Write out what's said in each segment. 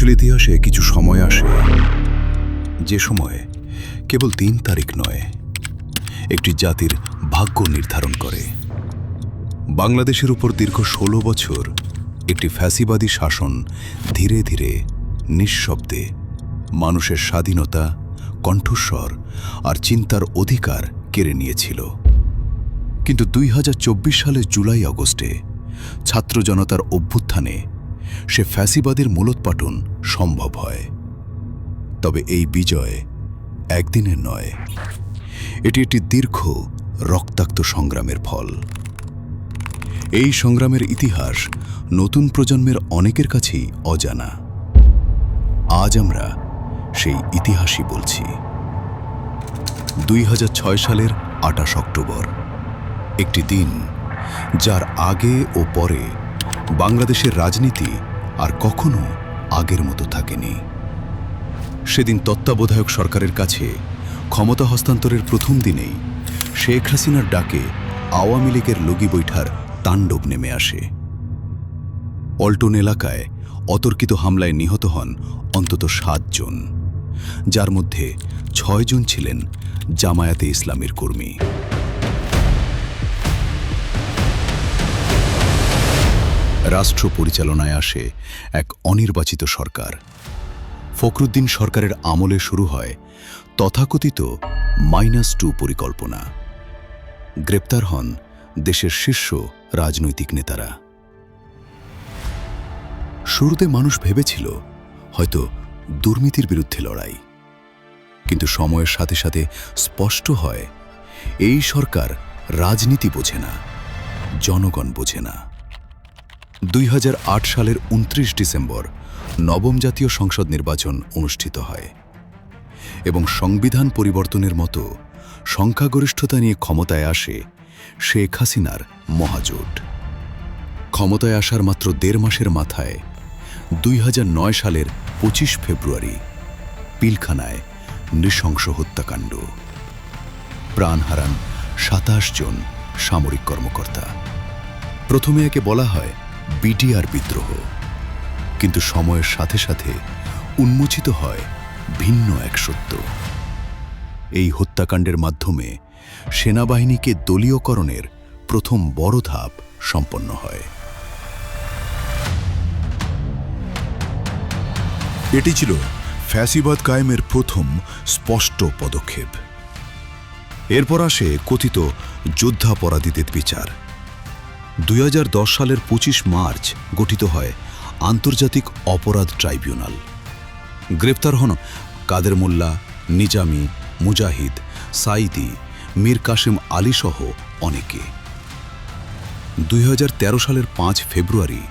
আসলে ইতিহাসে কিছু সময় আসে। যে সময়ে কেবল তিন তারিখ নয়, একটি জাতির ভাগ্য নির্ধারণ করে। বাংলাদেশের উপর দীর্ঘ ষোলো বছর একটি ফ্যাসিবাদী শাসন ধীরে ধীরে নিঃশব্দে মানুষের স্বাধীনতা, কণ্ঠস্বর আর চিন্তার অধিকার কেড়ে নিয়েছিল। কিন্তু দুই হাজার চব্বিশ সালের জুলাই আগস্টে ছাত্র জনতার অভ্যুত্থানে সে ফ্যাসিবাদের মূলোৎপাটন সম্ভব হয়। তবে এই বিজয় একদিনের নয়। এটি একটি দীর্ঘ রক্তাক্ত সংগ্রামের ফল। এই সংগ্রামের ইতিহাস নতুন প্রজন্মের অনেকের কাছেই অজানা। আজ আমরা সেই ইতিহাসই বলছি। দুই হাজার ছয় সালের আটাশ অক্টোবর, একটি দিন যার আগে ও পরে বাংলাদেশের রাজনীতি আর কখনো আগের মতো থাকেনি। সেদিন তত্ত্বাবধায়ক সরকারের কাছে ক্ষমতা হস্তান্তরের প্রথম দিনেই শেখ হাসিনার ডাকে আওয়ামী লীগের লগি বৈঠার তাণ্ডব নেমে আসে। পল্টন এলাকায় অতর্কিত হামলায় নিহত হন অন্তত সাতজন যার মধ্যে ছয়জন ছিলেন জামায়াতে ইসলামের কর্মী। রাষ্ট্র পরিচালনায় আসে এক অনির্বাচিত সরকার। ফখরুদ্দিন সরকারের আমলে শুরু হয় তথাকথিত মাইনাস টু পরিকল্পনা। গ্রেপ্তার হন দেশের শীর্ষ রাজনৈতিক নেতারা। শুরুতে মানুষ ভেবেছিল হয়তো দুর্নীতির বিরুদ্ধে লড়াই। কিন্তু সময়ের সাথে সাথে স্পষ্ট হয়, এই সরকার রাজনীতি বোঝে না, জনগণ বোঝে না। দুই হাজার আট সালের উনত্রিশ ডিসেম্বর নবম জাতীয় সংসদ নির্বাচন অনুষ্ঠিত হয় এবং সংবিধান পরিবর্তনের মতো সংখ্যাগরিষ্ঠতা নিয়ে ক্ষমতায় আসে শেখ হাসিনার মহাজোট। ক্ষমতায় আসার মাত্র দেড় মাসের মাথায় দুই হাজার নয় সালের পঁচিশ ফেব্রুয়ারি পিলখানায় নৃশংস হত্যাকাণ্ড। প্রাণ হারান সাতাশ জন সামরিক কর্মকর্তা। প্রথমে একে বলা হয় বিডিআর বিদ্রোহ। কিন্তু সময়ের সাথে সাথে উন্মোচিত হয় ভিন্ন এক সত্য। এই হত্যাকাণ্ডের মাধ্যমে সেনাবাহিনীকে দলীয়করণের প্রথম বড় ধাপ সম্পন্ন হয়। এটি ছিল ফ্যাসিবাদ কায়েমের প্রথম স্পষ্ট পদক্ষেপ। এরপর আসে কথিত যোদ্ধাপরাধীদের বিচার। দুই হাজার দশ সালের পঁচিশ মার্চ গঠিত হয় আন্তর্জাতিক অপরাধ ট্রাইব্যুনাল। গ্রেপ্তার হন কাদের মোল্লা, নিজামি, মুজাহিদ সাইদি মীর কাসেম আলী সহ অনেকে। দুই হাজার তেরো সালের পাঁচ ফেব্রুয়ারি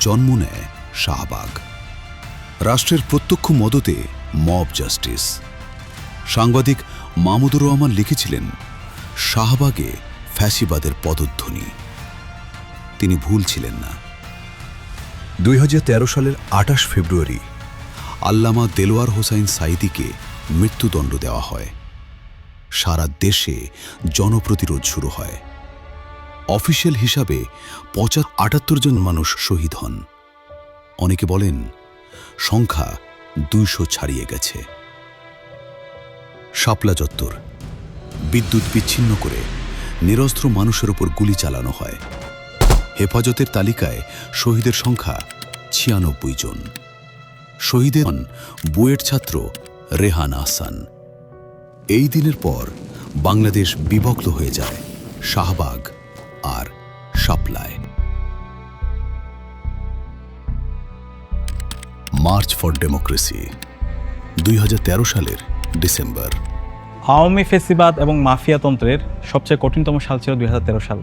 জন্ম নেয় শাহবাগ। রাষ্ট্রের প্রত্যক্ষ মদতে মব জাস্টিস। সাংবাদিক মাহমুদুর রহমান লিখেছিলেন, শাহবাগে ফ্যাসিবাদের পদধ্বনি। তিনি ভুল ছিলেন না। দুই হাজার তেরো সালের আঠাশ ফেব্রুয়ারি আল্লামা দেলোয়ার হোসাইন সাইদিকে মৃত্যুদণ্ড দেওয়া হয়। সারা দেশে জনপ্রতিরোধ শুরু হয়। অফিসিয়াল হিসাবে পঁচাত আটাত্তর জন মানুষ শহীদ হন। অনেকে বলেন, সংখ্যা দুইশো ছাড়িয়ে গেছে। শাপলা চত্বর, বিদ্যুৎ বিচ্ছিন্ন করে নিরস্ত্র মানুষের ওপর গুলি চালানো হয়। হেফাজতের তালিকায় শহীদের সংখ্যা ছিয়ানব্বই জন। শহীদের হন বুয়েট ছাত্র রেহান আহসান। এই দিনের পর বাংলাদেশ বিভক্ত হয়ে যায় শাহবাগ আর শাপলায়। মার্চ ফর ডেমোক্রেসি, দুই হাজার তেরো সালের ডিসেম্বর। আওয়ামী ফেসিবাদ এবং মাফিয়াতন্ত্রের সবচেয়ে কঠিনতম সাল ছিল দুই হাজার তেরো সাল।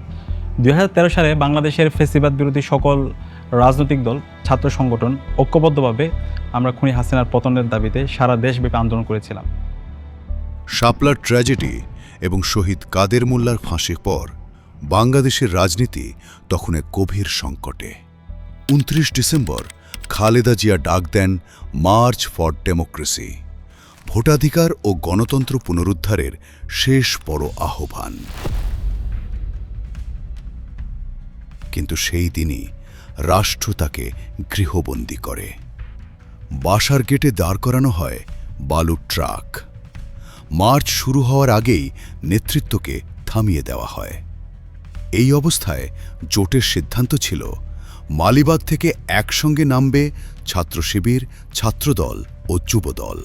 দুই হাজার তেরো সালে বাংলাদেশের ফেসিবাদ বিরোধী সকল রাজনৈতিক দল, ছাত্র সংগঠন ঐক্যবদ্ধভাবে আমরা খুনি হাসিনার পতনের দাবিতে সারা দেশব্যাপী আন্দোলন করেছিলাম। শাপলার ট্র্যাজেডি এবং শহীদ কাদের মোল্লার ফাঁসির পর বাংলাদেশের রাজনীতি তখন এক গভীর সংকটে। উনত্রিশ ডিসেম্বর খালেদা জিয়া ডাক দেন মার্চ ফর ডেমোক্রেসি, ভোটাধিকার ও গণতন্ত্র পুনরুদ্ধারের শেষ বড় আহ্বান। কিন্তু সেই দিনই রাষ্ট্র তাকে গৃহবন্দী করে। বাসার গেটে দাঁড় করানো হয় বালুর ট্রাক। মার্চ শুরু হওয়ার আগেই নেতৃত্বকে থামিয়ে দেওয়া হয়। এই অবস্থায় জোটের সিদ্ধান্ত ছিল, মালিবাগ থেকে একসঙ্গে নামবে ছাত্র শিবির ছাত্রদল ও যুবদল।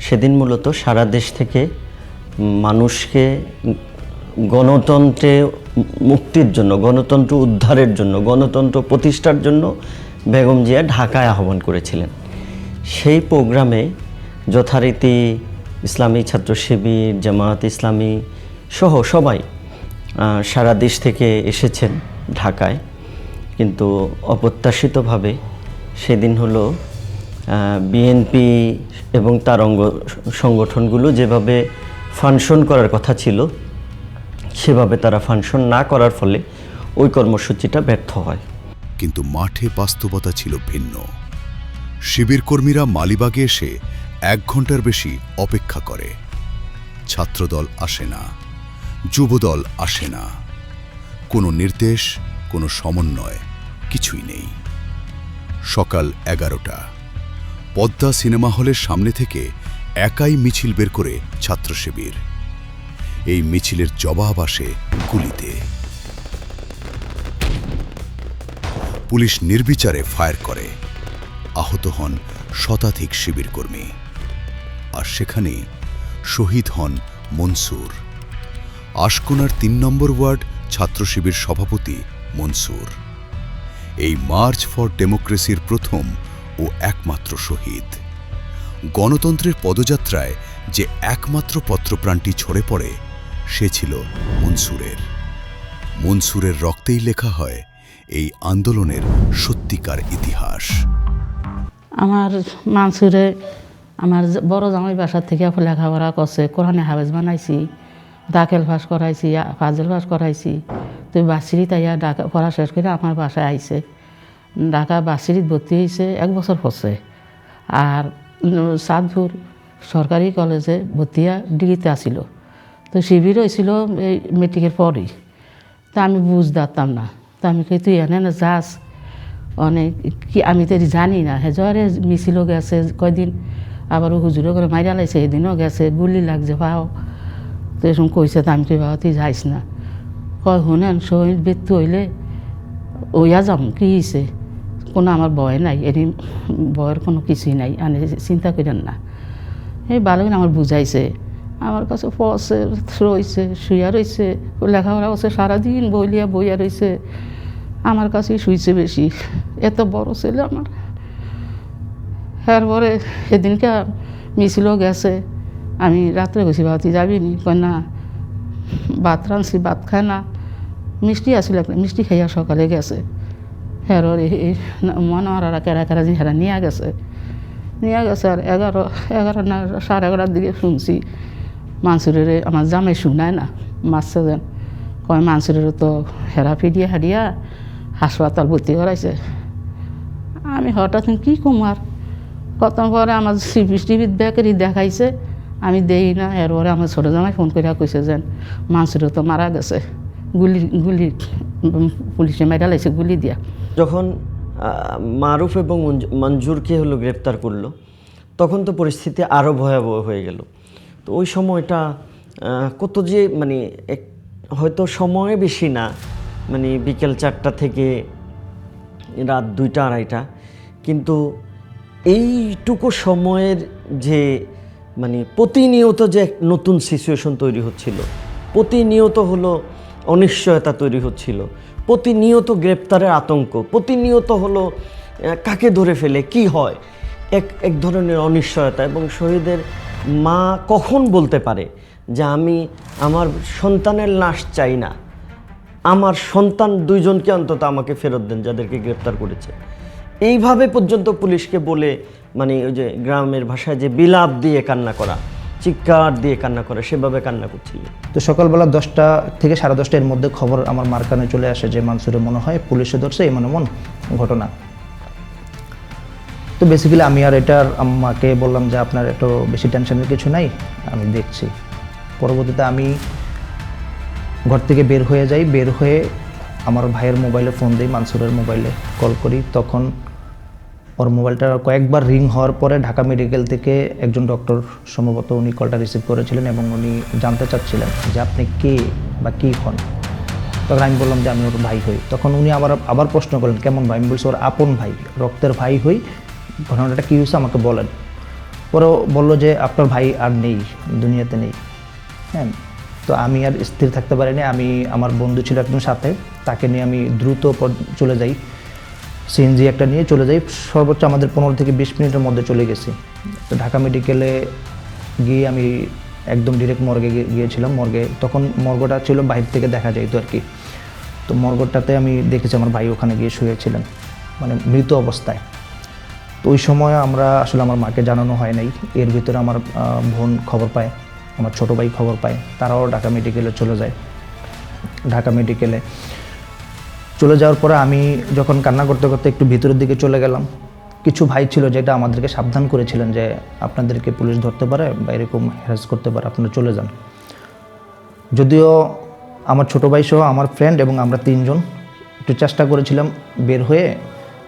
সেদিন মূলত সারা দেশ থেকে মানুষকে গণতন্ত্রে মুক্তির জন্য, গণতন্ত্র উদ্ধারের জন্য, গণতন্ত্র প্রতিষ্ঠার জন্য বেগম জিয়া ঢাকায় আহ্বান করেছিলেন। সেই প্রোগ্রামে যথারীতি ইসলামী ছাত্র শিবির, জামায়াত ইসলামী সহ সবাই সারা দেশ থেকে এসেছেন ঢাকায়। কিন্তু অপ্রত্যাশিতভাবে সেদিন হলো বিএনপি এবং তার অঙ্গ সংগঠনগুলো যেভাবে ফাংশন করার কথা ছিল সেভাবে তারা ফাংশন না করার ফলে ওই কর্মসূচিটা ব্যর্থ হয়। কিন্তু মাঠে বাস্তবতা ছিল ভিন্ন। শিবির কর্মীরা মালিবাগে এসে এক ঘণ্টার বেশি অপেক্ষা করে। ছাত্রদল আসে না, যুবদল আসে না। কোনো নির্দেশ, কোনো সমন্বয় কিছুই নেই। সকাল এগারোটা। পদ্মা সিনেমা হলের সামনে থেকে একাই মিছিল বের করে ছাত্র শিবির এই মিছিলের জবাব আসে গুলিতে। পুলিশ নির্বিচারে ফায়ার করে। আহত হন শতাধিক শিবির কর্মী। আর সেখানেই শহীদ হন মনসুর। আশকোনার তিন নম্বর ওয়ার্ড ছাত্র শিবির সভাপতি মনসুর। এই মার্চ ফর ডেমোক্রেসির প্রথম ও একমাত্র শহীদ। গণতন্ত্রের পদযাত্রায় যে একমাত্র পত্রপ্রাণটি ছড়ে পড়ে সে ছিল মনসুরের। মনসুরের রক্তেই লেখা হয় এই আন্দোলনের সত্যিকার ইতিহাস। আমার মানসুরে আমার বড় জামাই বাসার থেকে লেখাপড়া করছে, কোরআনে হাবেজ বানাইছি, দাখেল পাস করাইছি, ফাজেল পাস করাইছি। তো বাসিরি তাইয়া ঢাকা, পড়া শেষ করে আমার বাসায় আইছে। ঢাকা বাসিরিত ভর্তি হয়েছে এক বছর হচ্ছে আর সাদপুর সরকারি কলেজে ভর্তিয়া ডিগ্রিতে আসিল তো শিবির হয়েছিল এই মেট্রিকের পরই। তা আমি বুঝতাম না। তা আমি কই, তুই এনে না যাস? অনেক, কি, আমি তো জানি না। হে জ্বরে মিছিলও গেছে কয়দিন, আবার হুজুরও করে মাইরা লাইছে, এদিনও গেছে, গুলি লাগছে পাও তো এরকম কইছে, তা আমি কই, বাবা, তুই যাইস না। কয় শুনেন শহীদ মৃত্যু হইলে ওইয়া যাম, কি হয়েছে কোনো আমার ভয় নাই, এরই ভয়ের কোনো কিছুই নাই, আনে চিন্তা করেন না। এই ভালো আমার বুঝাইছে। আমার কাছে পড়ছে রয়েছে শুয়া রয়েছে লেখাপড়া করছে, সারাদিন বইলিয়া বইয়া রয়েছে আমার কাছেই শুইছে বেশি। এত বড় ছেলে আমার। এরপরে সেদিনকে মিছিলও গেছে। আমি রাত্রে গেছি তুই যাবি নি? না। ভাত রাঁধছি, ভাত খায় না। মিষ্টি একটা, মিষ্টি খাইয়া সকালে গেছে। হেরোর মনে আর কেরা কেরা যে হেরা নিয়ে গেছে। নিয়ে গেছে আর এগারো এগারো না, সাড়ে এগারোটার দিকে শুনছি। মানসুরের আমার জামাই শুনায় না মারছে যেন। কয় মানসুরের তো হেরা ফিরিয়া হারিয়া হাসপাতাল ভর্তি করাইছে আমি হঠাৎ কি কুমার কত পরে আমার সিপিস টিভির বেকারি দেখাইছে। আমি দেই না এরপরে আমার ছোটো জামাই ফোন করে কইছে যেন মানসুরে তো মারা গেছে। গুলি গুলি পুলিশে মেরা লাইছে গুলি দিয়া। যখন মারুফ এবং মঞ্জু- মঞ্জুরকে হলো গ্রেপ্তার করল, তখন তো পরিস্থিতি আরও ভয়াবহ হয়ে গেল। তো ওই সময়টা কত যে মানে এক, হয়তো সময় বেশি না মানে বিকেল চারটা থেকে রাত দুইটা, আড়াইটা। কিন্তু এইটুকু সময়ের যে মানে প্রতিনিয়ত যে এক নতুন সিচুয়েশন তৈরি হচ্ছিল, প্রতিনিয়ত হলো অনিশ্চয়তা তৈরি হচ্ছিল, প্রতিনিয়ত গ্রেপ্তারের আতঙ্ক, প্রতিনিয়ত হলো কাকে ধরে ফেলে, কি হয়, এক এক ধরনের অনিশ্চয়তা এবং শহীদের মা কখন বলতে পারে যে আমি আমার সন্তানের লাশ চাই না? আমার সন্তান দুইজনকে অন্তত আমাকে ফেরত দেন, যাদেরকে গ্রেপ্তার করেছে। এইভাবে পর্যন্ত পুলিশকে বলে মানে ওই যে গ্রামের ভাষায় যে বিলাপ দিয়ে কান্না করা, চিৎকার দিয়ে কান্না করা, সেভাবে কান্না করছিল। তো সকালবেলা দশটা থেকে সাড়ে দশটার মধ্যে খবর আমার মার কানে চলে আসে যে মানসুরে মনে হয় পুলিশে ধরছে এমন এমন ঘটনা। তো বেসিক্যালি আমি আর এটার আম্মাকে বললাম যে, আপনার এত বেশি টেনশনের কিছু নাই, আমি দেখছি। পরবর্তীতে আমি ঘর থেকে বের হয়ে যাই, বের হয়ে আমার ভাইয়ের মোবাইলে ফোন দিই, মানসুরের মোবাইলে কল করি। তখন ওর মোবাইলটা কয়েকবার রিং হওয়ার পরে ঢাকা মেডিকেল থেকে একজন ডক্টর সম্ভবত উনি কলটা রিসিভ করেছিলেন এবং উনি জানতে চাচ্ছিলেন যে, আপনি কে বা কী হন? তখন আমি বললাম যে, আমি ওর ভাই হই। তখন উনি আবার আবার প্রশ্ন করলেন, কেমন ভাই? আমি বলছি, ওর আপন ভাই, রক্তের ভাই হই। ঘটনাটা কী হয়েছে আমাকে বলেন। পরেও বলল যে, আপনার ভাই আর নেই, দুনিয়াতে নেই। হ্যাঁ তো আমি আর স্থির থাকতে পারিনি। আমি, আমার বন্ধু ছিল একজন সাথে, তাকে নিয়ে আমি দ্রুত চলে যাই। সিএনজি একটা নিয়ে চলে যাই। সর্বোচ্চ আমাদের পনেরো থেকে বিশ মিনিটের মধ্যে চলে গেছি। তো ঢাকা মেডিকেলে গিয়ে আমি একদম ডিরেক্ট মর্গে গিয়েছিলাম। মর্গে, তখন মর্গটা ছিল বাইরে থেকে দেখা যাইতো আর কি। তো মর্গটাতে আমি দেখেছি আমার ভাই ওখানে গিয়ে শুয়েছিলেন মানে মৃত অবস্থায়। তো ওই সময় আমরা আসলে আমার মাকে জানানো হয় নাই। এর ভিতরে আমার বোন খবর পায়, আমার ছোটো ভাই খবর পায়, তারাও ঢাকা মেডিকেলে চলে যায়। ঢাকা মেডিকেলে চলে যাওয়ার পরে আমি যখন কান্না করতে করতে একটু ভিতরের দিকে চলে গেলাম, কিছু ভাই ছিল যেটা আমাদেরকে সাবধান করেছিলেন যে আপনাদেরকে পুলিশ ধরতে পারে বা এরকম হ্যারাস করতে পারে, আপনারা চলে যান। যদিও আমার ছোটো ভাই সহ আমার ফ্রেন্ড এবং আমরা তিনজন একটু চেষ্টা করেছিলাম বের হয়ে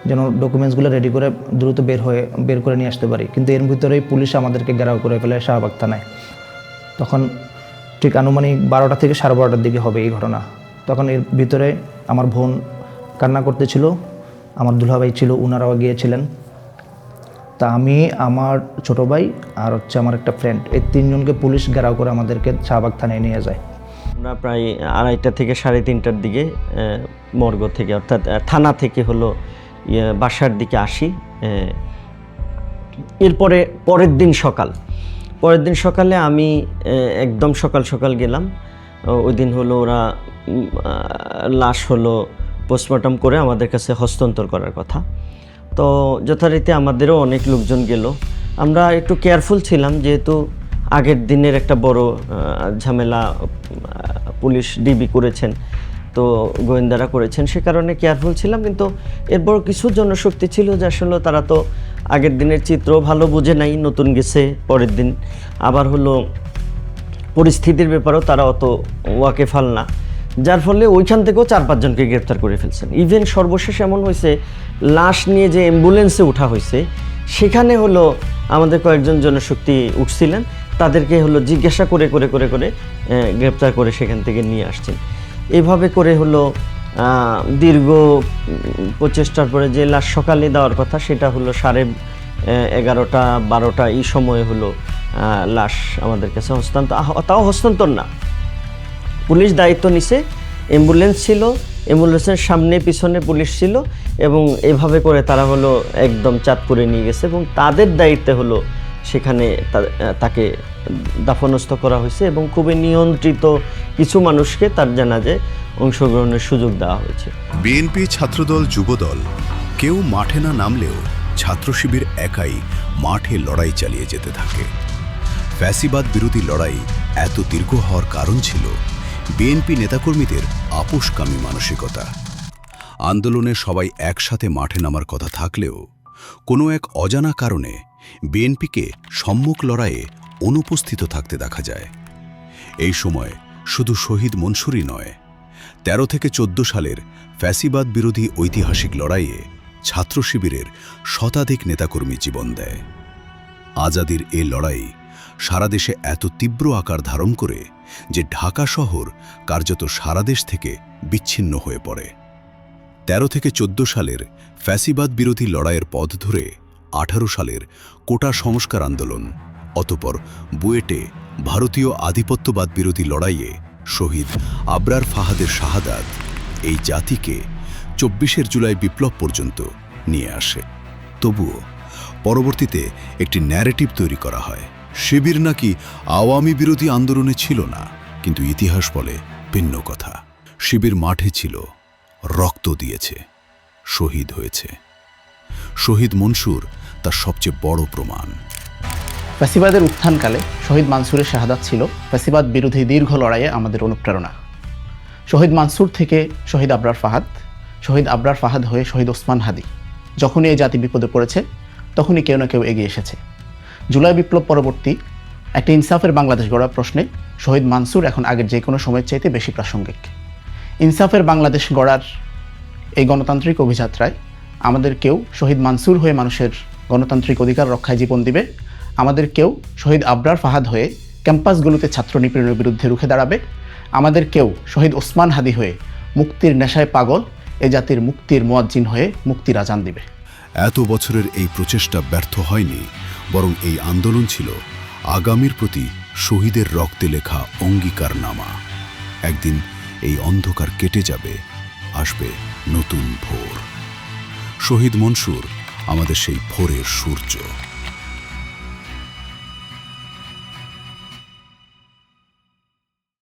যেন ডকুমেন্টসগুলো রেডি করে দ্রুত বের হয়ে, বের করে নিয়ে আসতে পারি। কিন্তু এর ভিতরেই পুলিশ আমাদেরকে ঘেরাও করে ফেলে শাহবাগ থানায়। তখন ঠিক আনুমানিক বারোটা থেকে সাড়ে বারোটার দিকে হবে এই ঘটনা। তখন এর ভিতরে আমার বোন কান্না করতেছিল, আমার দুলাভাই ছিল, উনারাও গিয়েছিলেন। তা আমি, আমার ছোট ভাই আর হচ্ছে আমার একটা ফ্রেন্ড এই তিনজনকে পুলিশ ঘেরাও করে আমাদেরকে শাহবাগ থানায় নিয়ে যায়। আমরা প্রায় আড়াইটা থেকে সাড়ে তিনটার দিকে মর্গ থেকে, অর্থাৎ থানা থেকে হলো বাসার দিকে আসি এরপরে পরের দিন সকাল। পরের দিন সকালে আমি একদম সকাল সকাল গেলাম। ওই দিন হলো ওরা লাশ হলো পোস্টমর্টম করে আমাদের কাছে হস্তান্তর করার কথা। তো যথারীতি আমাদেরও অনেক লোকজন গেল। আমরা একটু কেয়ারফুল ছিলাম যেহেতু আগের দিনের একটা বড় ঝামেলা পুলিশ ডিবি করেছেন। তো গোয়েন্দারা করেছেন, সে কারণে কেয়ারফুল ছিলাম, কিন্তু এরপর কিছু জনশক্তি ছিল যে আসলে তারা তো আগের দিনের চিত্র ভালো বুঝে নাই, নতুন গেছে, পরের দিন আবার হলো পরিস্থিতির ব্যাপারেও তারা অত ওয়াকেফাল না। যার ফলে ওইখান থেকেও চার পাঁচজনকে গ্রেপ্তার করে ফেলছেন। ইভেন সর্বশেষ এমন হয়েছে, লাশ নিয়ে যে অ্যাম্বুলেন্সে ওঠা হয়েছে, সেখানে হলো আমাদের কয়েকজন জনশক্তি উঠছিলেন, তাদেরকে হলো জিজ্ঞাসা করে করে করে করে গ্রেপ্তার করে সেখান থেকে নিয়ে আসছেন। এভাবে করে হলো দীর্ঘ প্রচেষ্টার পরে যে লাশ সকালে দেওয়ার কথা, সেটা হলো সাড়ে এগারোটা, বারোটা এই সময়ে হলো লাশ আমাদের কাছে হস্তান্তর তাও হস্তান্তর না। পুলিশ দায়িত্ব নিছে, অ্যাম্বুলেন্স ছিল, অ্যাম্বুলেন্সের সামনে, পিছনে পুলিশ ছিল এবং এভাবে করে তারা হলো একদম চাঁদপুরে নিয়ে গেছে এবং তাদের দায়িত্বে হলো সেখানে তাকে দাফনস্থ করা হয়েছে এবং খুবই নিয়ন্ত্রিত কিছু মানুষকে তার জানাজে অংশগ্রহণের সুযোগ দেওয়া হয়েছে। বিএনপি ছাত্রদল যুবদল কেউ মাঠে না নামলেও ছাত্র শিবির একাই মাঠে লড়াই চালিয়ে যেতে থাকে। ফ্যাসিবাদ বিরোধী লড়াই এত দীর্ঘ হওয়ার কারণ ছিল বিএনপি নেতাকর্মীদের আপোষকামী মানসিকতা। আন্দোলনে সবাই একসাথে মাঠে নামার কথা থাকলেও কোনো এক অজানা কারণে বিএনপিকে সম্মুখ লড়াইয়ে অনুপস্থিত থাকতে দেখা যায়। এই সময় শুধু শহীদ মনসুরই নয়, তেরো থেকে চোদ্দ সালের ফ্যাসিবাদ বিরোধী ঐতিহাসিক লড়াইয়ে ছাত্র শিবিরের শতাধিক নেতাকর্মী জীবন দেয়। আজাদির এ লড়াই সারা দেশে এত তীব্র আকার ধারণ করে যে ঢাকা শহর কার্যত সারা দেশ থেকে বিচ্ছিন্ন হয়ে পড়ে। তেরো থেকে চোদ্দ সালের ফ্যাসিবাদ বিরোধী লড়াইয়ের পথ ধরে আঠারো সালের কোটা সংস্কার আন্দোলন অতপর বুয়েটে ভারতীয় আধিপত্যবাদ বিরোধী লড়াইয়ে শহীদ আবরার ফাহাদের শাহাদাত এই জাতিকে চব্বিশের জুলাই বিপ্লব পর্যন্ত নিয়ে আসে। তবুও পরবর্তীতে একটি ন্যারেটিভ তৈরি করা হয়। শিবির নাকি আওয়ামী বিরোধী আন্দোলনে ছিল না, কিন্তু ইতিহাস বলে ভিন্ন কথা। শিবির মাঠে ছিল, রক্ত দিয়েছে, শহীদ হয়েছে। শহীদ মনসুর তার সবচেয়ে বড় প্রমাণ। ফ্যাসিবাদের উত্থানকালে শহীদ মানসুরের শাহাদাত ছিল ফ্যাসিবাদ বিরোধী দীর্ঘ লড়াইয়ে আমাদের অনুপ্রেরণা। শহীদ মানসুর থেকে শহীদ আবরার ফাহাদ, শহীদ আবরার ফাহাদ হয়ে শহীদ ওসমান হাদি। যখনই এই জাতি বিপদে পড়েছে, তখনই কেউ না কেউ এগিয়ে এসেছে। জুলাই বিপ্লব পরবর্তী একটা ইনসাফের বাংলাদেশ গড়ার প্রশ্নে শহীদ মানসুর এখন আগের যে কোনো সময়ের চাইতে বেশি প্রাসঙ্গিক। ইনসাফের বাংলাদেশ গড়ার এই গণতান্ত্রিক অভিযাত্রায় আমাদের কেউ শহীদ মানসুর হয়ে মানুষের গণতান্ত্রিক অধিকার রক্ষায় জীবন দিবে আমাদের কেউ শহীদ আবরার ফাহাদ হয়ে ক্যাম্পাসগুলোতে ছাত্র নিপীড়নের বিরুদ্ধে রুখে দাঁড়াবে? আমাদের কেউ শহীদ ওসমান হাদি হয়ে মুক্তির নেশায় পাগল, এ জাতির মুক্তির মোয়াজ্জিন হয়ে মুক্তির আজান দিবে। এত বছরের এই প্রচেষ্টা ব্যর্থ হয়নি, বরং এই আন্দোলন ছিল আগামীর প্রতি শহীদের রক্তে লেখা অঙ্গীকারনামা। একদিন এই অন্ধকার কেটে যাবে, আসবে নতুন ভোর। শহীদ মনসুর, আমাদের সেই ভোরের সূর্য।